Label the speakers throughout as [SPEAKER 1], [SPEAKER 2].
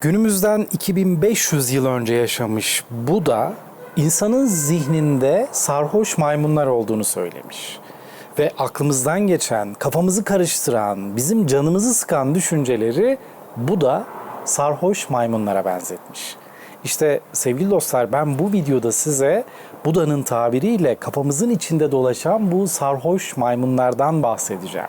[SPEAKER 1] Günümüzden 2500 yıl önce yaşamış Buda, insanın zihninde sarhoş maymunlar olduğunu söylemiş. Ve aklımızdan geçen, kafamızı karıştıran, bizim canımızı sıkan düşünceleri Buda sarhoş maymunlara benzetmiş. İşte sevgili dostlar ben bu videoda size Buda'nın tabiriyle kafamızın içinde dolaşan bu sarhoş maymunlardan bahsedeceğim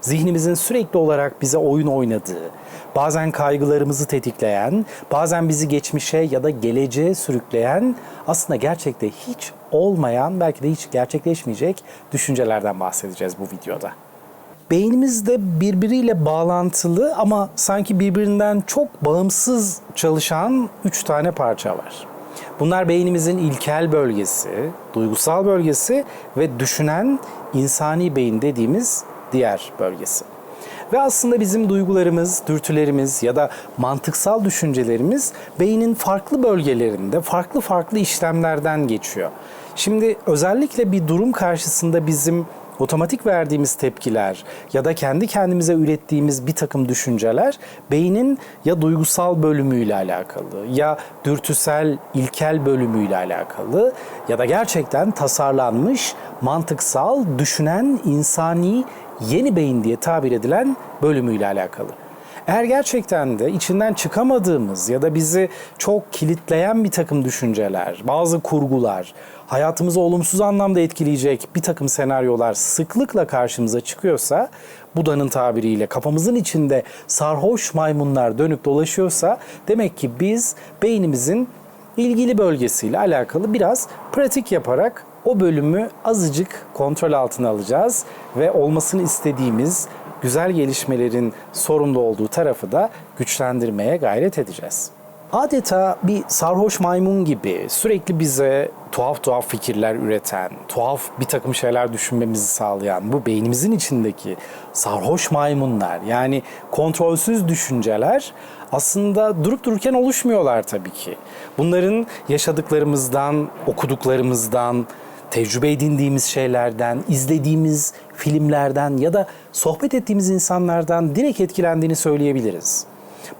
[SPEAKER 1] zihnimizin sürekli olarak bize oyun oynadığı, bazen kaygılarımızı tetikleyen, bazen bizi geçmişe ya da geleceğe sürükleyen, aslında gerçekte hiç olmayan, belki de hiç gerçekleşmeyecek düşüncelerden bahsedeceğiz bu videoda. Beynimizde birbiriyle bağlantılı ama sanki birbirinden çok bağımsız çalışan üç tane parça var. Bunlar beynimizin ilkel bölgesi, duygusal bölgesi ve düşünen insani beyin dediğimiz diğer bölgesi. Ve aslında bizim duygularımız, dürtülerimiz ya da mantıksal düşüncelerimiz beynin farklı bölgelerinde farklı farklı işlemlerden geçiyor. Şimdi özellikle bir durum karşısında bizim otomatik verdiğimiz tepkiler ya da kendi kendimize ürettiğimiz bir takım düşünceler beynin ya duygusal bölümüyle alakalı ya dürtüsel ilkel bölümüyle alakalı ya da gerçekten tasarlanmış mantıksal düşünen insani yeni beyin diye tabir edilen bölümüyle alakalı. Eğer gerçekten de içinden çıkamadığımız ya da bizi çok kilitleyen bir takım düşünceler, bazı kurgular, hayatımızı olumsuz anlamda etkileyecek bir takım senaryolar sıklıkla karşımıza çıkıyorsa, Buda'nın tabiriyle kafamızın içinde sarhoş maymunlar dönüp dolaşıyorsa demek ki biz beynimizin ilgili bölgesiyle alakalı biraz pratik yaparak o bölümü azıcık kontrol altına alacağız ve olmasını istediğimiz güzel gelişmelerin sorumlu olduğu tarafı da güçlendirmeye gayret edeceğiz. Adeta bir sarhoş maymun gibi sürekli bize tuhaf tuhaf fikirler üreten, tuhaf bir takım şeyler düşünmemizi sağlayan bu beynimizin içindeki sarhoş maymunlar yani kontrolsüz düşünceler aslında durup dururken oluşmuyorlar tabii ki. Bunların yaşadıklarımızdan, okuduklarımızdan, tecrübe edindiğimiz şeylerden, izlediğimiz filmlerden ya da sohbet ettiğimiz insanlardan direkt etkilendiğini söyleyebiliriz.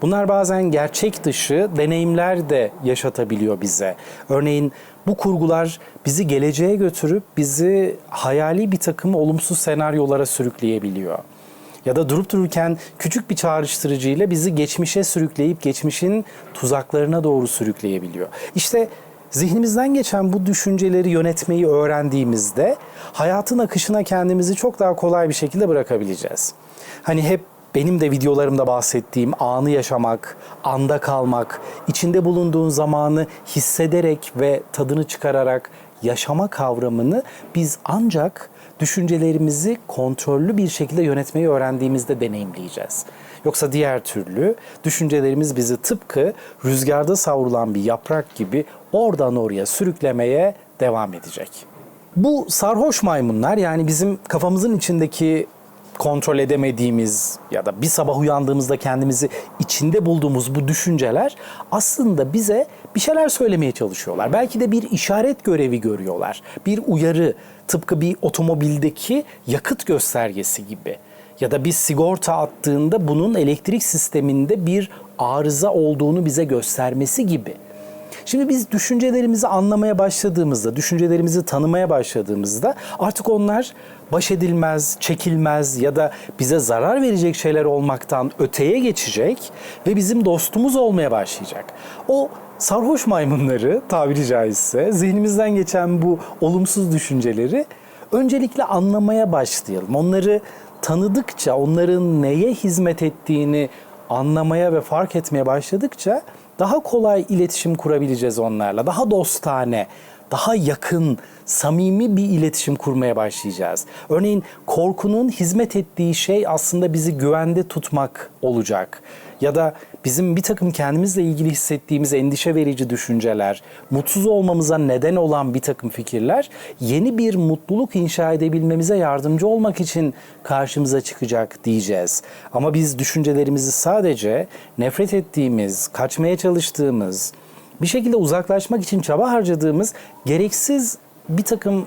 [SPEAKER 1] Bunlar bazen gerçek dışı deneyimler de yaşatabiliyor bize. Örneğin bu kurgular bizi geleceğe götürüp bizi hayali bir takım olumsuz senaryolara sürükleyebiliyor. Ya da durup dururken küçük bir çağrıştırıcıyla bizi geçmişe sürükleyip geçmişin tuzaklarına doğru sürükleyebiliyor. İşte zihnimizden geçen bu düşünceleri yönetmeyi öğrendiğimizde hayatın akışına kendimizi çok daha kolay bir şekilde bırakabileceğiz. Hani hep benim de videolarımda bahsettiğim anı yaşamak, anda kalmak, içinde bulunduğun zamanı hissederek ve tadını çıkararak yaşama kavramını biz ancak düşüncelerimizi kontrollü bir şekilde yönetmeyi öğrendiğimizde deneyimleyeceğiz. Yoksa diğer türlü düşüncelerimiz bizi tıpkı rüzgarda savrulan bir yaprak gibi oradan oraya sürüklemeye devam edecek. Bu sarhoş maymunlar yani bizim kafamızın içindeki kontrol edemediğimiz ya da bir sabah uyandığımızda kendimizi içinde bulduğumuz bu düşünceler aslında bize bir şeyler söylemeye çalışıyorlar. Belki de bir işaret görevi görüyorlar. Bir uyarı tıpkı bir otomobildeki yakıt göstergesi gibi ya da bir sigorta attığında bunun elektrik sisteminde bir arıza olduğunu bize göstermesi gibi. Şimdi biz düşüncelerimizi anlamaya başladığımızda, düşüncelerimizi tanımaya başladığımızda artık onlar baş edilmez, çekilmez ya da bize zarar verecek şeyler olmaktan öteye geçecek ve bizim dostumuz olmaya başlayacak. O sarhoş maymunları tabiri caizse zihnimizden geçen bu olumsuz düşünceleri öncelikle anlamaya başlayalım. Onları tanıdıkça, onların neye hizmet ettiğini anlamaya ve fark etmeye başladıkça daha kolay iletişim kurabileceğiz onlarla. Daha dostane, daha yakın, samimi bir iletişim kurmaya başlayacağız. Örneğin korkunun hizmet ettiği şey aslında bizi güvende tutmak olacak. Ya da bizim bir takım kendimizle ilgili hissettiğimiz endişe verici düşünceler, mutsuz olmamıza neden olan bir takım fikirler yeni bir mutluluk inşa edebilmemize yardımcı olmak için karşımıza çıkacak diyeceğiz. Ama biz düşüncelerimizi sadece nefret ettiğimiz, kaçmaya çalıştığımız, bir şekilde uzaklaşmak için çaba harcadığımız gereksiz bir takım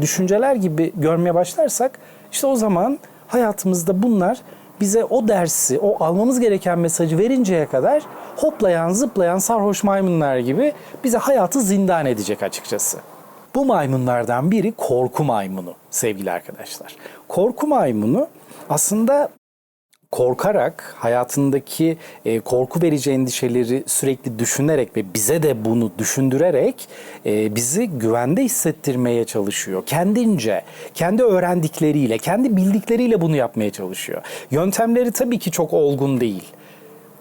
[SPEAKER 1] düşünceler gibi görmeye başlarsak işte o zaman hayatımızda bunlar bize o dersi, o almamız gereken mesajı verinceye kadar hoplayan zıplayan sarhoş maymunlar gibi bize hayatı zindan edecek açıkçası. Bu maymunlardan biri korku maymunu sevgili arkadaşlar. Korku maymunu aslında korkarak hayatındaki e, korku verici endişeleri sürekli düşünerek ve bize de bunu düşündürerek e, bizi güvende hissettirmeye çalışıyor. Kendince, kendi öğrendikleriyle, kendi bildikleriyle bunu yapmaya çalışıyor. Yöntemleri tabii ki çok olgun değil.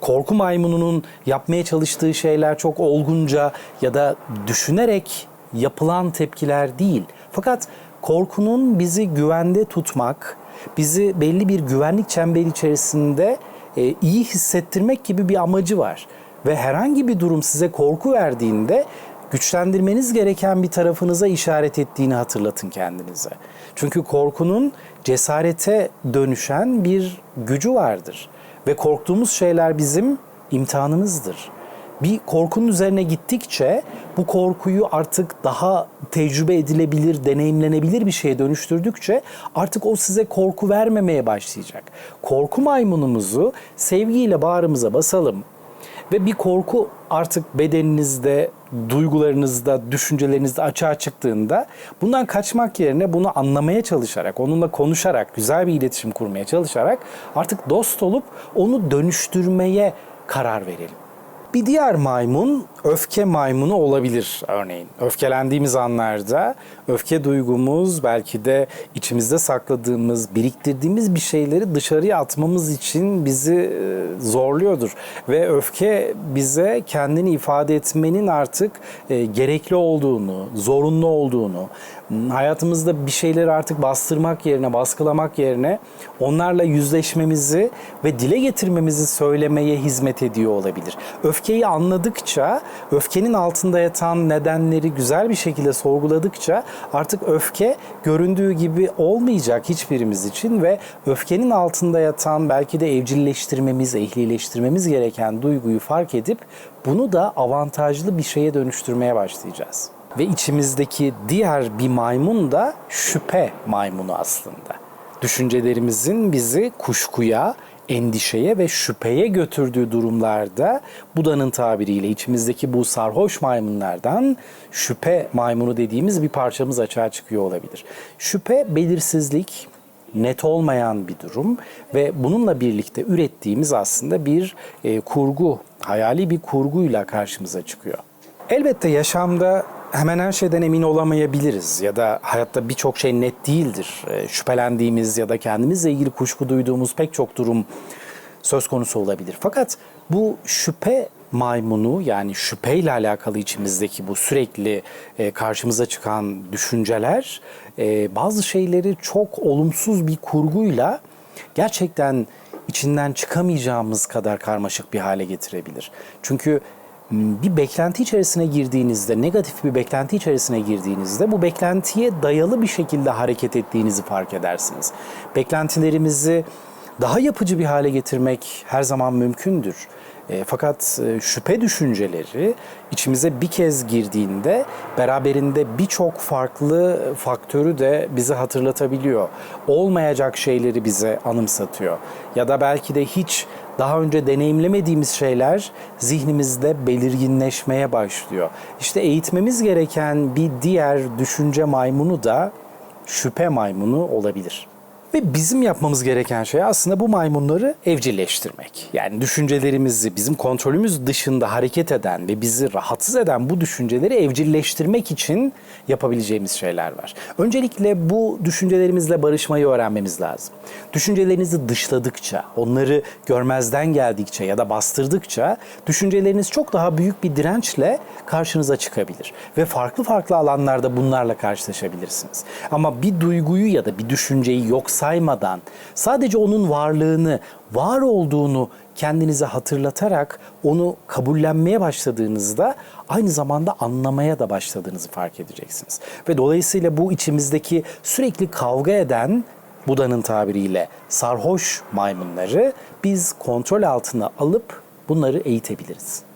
[SPEAKER 1] Korku maymununun yapmaya çalıştığı şeyler çok olgunca ya da düşünerek yapılan tepkiler değil. Fakat korkunun bizi güvende tutmak, bizi belli bir güvenlik çemberi içerisinde e, iyi hissettirmek gibi bir amacı var. Ve herhangi bir durum size korku verdiğinde güçlendirmeniz gereken bir tarafınıza işaret ettiğini hatırlatın kendinize. Çünkü korkunun cesarete dönüşen bir gücü vardır. Ve korktuğumuz şeyler bizim imtihanımızdır bir korkunun üzerine gittikçe bu korkuyu artık daha tecrübe edilebilir, deneyimlenebilir bir şeye dönüştürdükçe artık o size korku vermemeye başlayacak. Korku maymunumuzu sevgiyle bağrımıza basalım ve bir korku artık bedeninizde, duygularınızda, düşüncelerinizde açığa çıktığında bundan kaçmak yerine bunu anlamaya çalışarak, onunla konuşarak, güzel bir iletişim kurmaya çalışarak artık dost olup onu dönüştürmeye karar verelim. Bir diğer maymun öfke maymunu olabilir örneğin. Öfkelendiğimiz anlarda öfke duygumuz belki de içimizde sakladığımız, biriktirdiğimiz bir şeyleri dışarıya atmamız için bizi e, zorluyordur. Ve öfke bize kendini ifade etmenin artık e, gerekli olduğunu, zorunlu olduğunu, hayatımızda bir şeyleri artık bastırmak yerine, baskılamak yerine onlarla yüzleşmemizi ve dile getirmemizi söylemeye hizmet ediyor olabilir. Öfkeyi anladıkça, öfkenin altında yatan nedenleri güzel bir şekilde sorguladıkça artık öfke göründüğü gibi olmayacak hiçbirimiz için ve öfkenin altında yatan belki de evcilleştirmemiz, ehlileştirmemiz gereken duyguyu fark edip bunu da avantajlı bir şeye dönüştürmeye başlayacağız. Ve içimizdeki diğer bir maymun da şüphe maymunu aslında. Düşüncelerimizin bizi kuşkuya, endişeye ve şüpheye götürdüğü durumlarda Buda'nın tabiriyle içimizdeki bu sarhoş maymunlardan şüphe maymunu dediğimiz bir parçamız açığa çıkıyor olabilir. Şüphe belirsizlik, net olmayan bir durum ve bununla birlikte ürettiğimiz aslında bir e, kurgu, hayali bir kurguyla karşımıza çıkıyor. Elbette yaşamda hemen her şeyden emin olamayabiliriz ya da hayatta birçok şey net değildir. E, şüphelendiğimiz ya da kendimizle ilgili kuşku duyduğumuz pek çok durum söz konusu olabilir. Fakat bu şüphe maymunu yani şüpheyle alakalı içimizdeki bu sürekli e, karşımıza çıkan düşünceler e, bazı şeyleri çok olumsuz bir kurguyla gerçekten içinden çıkamayacağımız kadar karmaşık bir hale getirebilir. Çünkü bir beklenti içerisine girdiğinizde, negatif bir beklenti içerisine girdiğinizde bu beklentiye dayalı bir şekilde hareket ettiğinizi fark edersiniz. Beklentilerimizi daha yapıcı bir hale getirmek her zaman mümkündür. E, fakat e, şüphe düşünceleri içimize bir kez girdiğinde beraberinde birçok farklı faktörü de bize hatırlatabiliyor. Olmayacak şeyleri bize anımsatıyor. Ya da belki de hiç daha önce deneyimlemediğimiz şeyler zihnimizde belirginleşmeye başlıyor. İşte eğitmemiz gereken bir diğer düşünce maymunu da şüphe maymunu olabilir. Ve bizim yapmamız gereken şey aslında bu maymunları evcilleştirmek. Yani düşüncelerimizi bizim kontrolümüz dışında hareket eden ve bizi rahatsız eden bu düşünceleri evcilleştirmek için yapabileceğimiz şeyler var. Öncelikle bu düşüncelerimizle barışmayı öğrenmemiz lazım. Düşüncelerinizi dışladıkça, onları görmezden geldikçe ya da bastırdıkça düşünceleriniz çok daha büyük bir dirençle karşınıza çıkabilir. Ve farklı farklı alanlarda bunlarla karşılaşabilirsiniz. Ama bir duyguyu ya da bir düşünceyi yok saymadan sadece onun varlığını, var olduğunu kendinize hatırlatarak onu kabullenmeye başladığınızda aynı zamanda anlamaya da başladığınızı fark edeceksiniz. Ve dolayısıyla bu içimizdeki sürekli kavga eden Buda'nın tabiriyle sarhoş maymunları biz kontrol altına alıp bunları eğitebiliriz.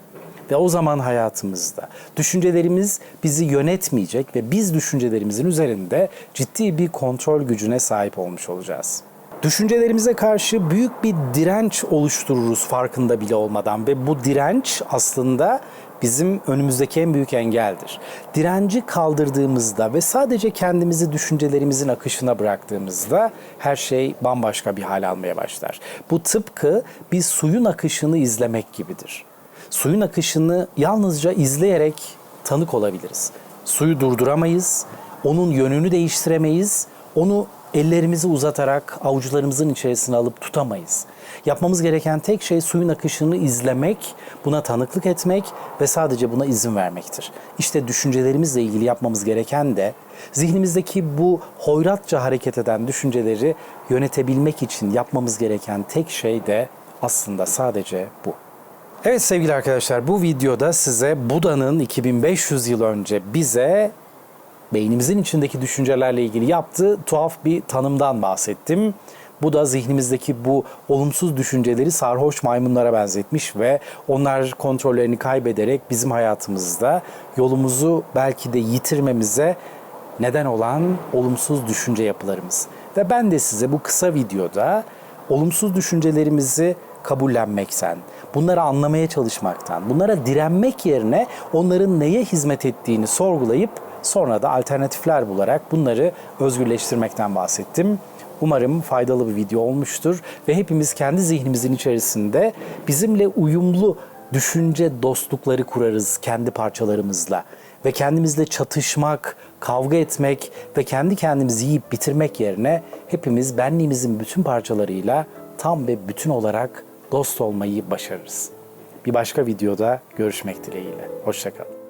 [SPEAKER 1] Ve o zaman hayatımızda düşüncelerimiz bizi yönetmeyecek ve biz düşüncelerimizin üzerinde ciddi bir kontrol gücüne sahip olmuş olacağız. Düşüncelerimize karşı büyük bir direnç oluştururuz farkında bile olmadan ve bu direnç aslında bizim önümüzdeki en büyük engeldir. Direnci kaldırdığımızda ve sadece kendimizi düşüncelerimizin akışına bıraktığımızda her şey bambaşka bir hal almaya başlar. Bu tıpkı bir suyun akışını izlemek gibidir. Suyun akışını yalnızca izleyerek tanık olabiliriz. Suyu durduramayız, onun yönünü değiştiremeyiz, onu ellerimizi uzatarak avuçlarımızın içerisine alıp tutamayız. Yapmamız gereken tek şey suyun akışını izlemek, buna tanıklık etmek ve sadece buna izin vermektir. İşte düşüncelerimizle ilgili yapmamız gereken de zihnimizdeki bu hoyratça hareket eden düşünceleri yönetebilmek için yapmamız gereken tek şey de aslında sadece bu. Evet sevgili arkadaşlar bu videoda size Buda'nın 2500 yıl önce bize beynimizin içindeki düşüncelerle ilgili yaptığı tuhaf bir tanımdan bahsettim. Bu da zihnimizdeki bu olumsuz düşünceleri sarhoş maymunlara benzetmiş ve onlar kontrollerini kaybederek bizim hayatımızda yolumuzu belki de yitirmemize neden olan olumsuz düşünce yapılarımız. Ve ben de size bu kısa videoda olumsuz düşüncelerimizi kabullenmekten, bunları anlamaya çalışmaktan, bunlara direnmek yerine onların neye hizmet ettiğini sorgulayıp sonra da alternatifler bularak bunları özgürleştirmekten bahsettim. Umarım faydalı bir video olmuştur ve hepimiz kendi zihnimizin içerisinde bizimle uyumlu düşünce dostlukları kurarız kendi parçalarımızla ve kendimizle çatışmak, kavga etmek ve kendi kendimizi yiyip bitirmek yerine hepimiz benliğimizin bütün parçalarıyla tam ve bütün olarak dost olmayı başarırız. Bir başka videoda görüşmek dileğiyle. Hoşçakalın.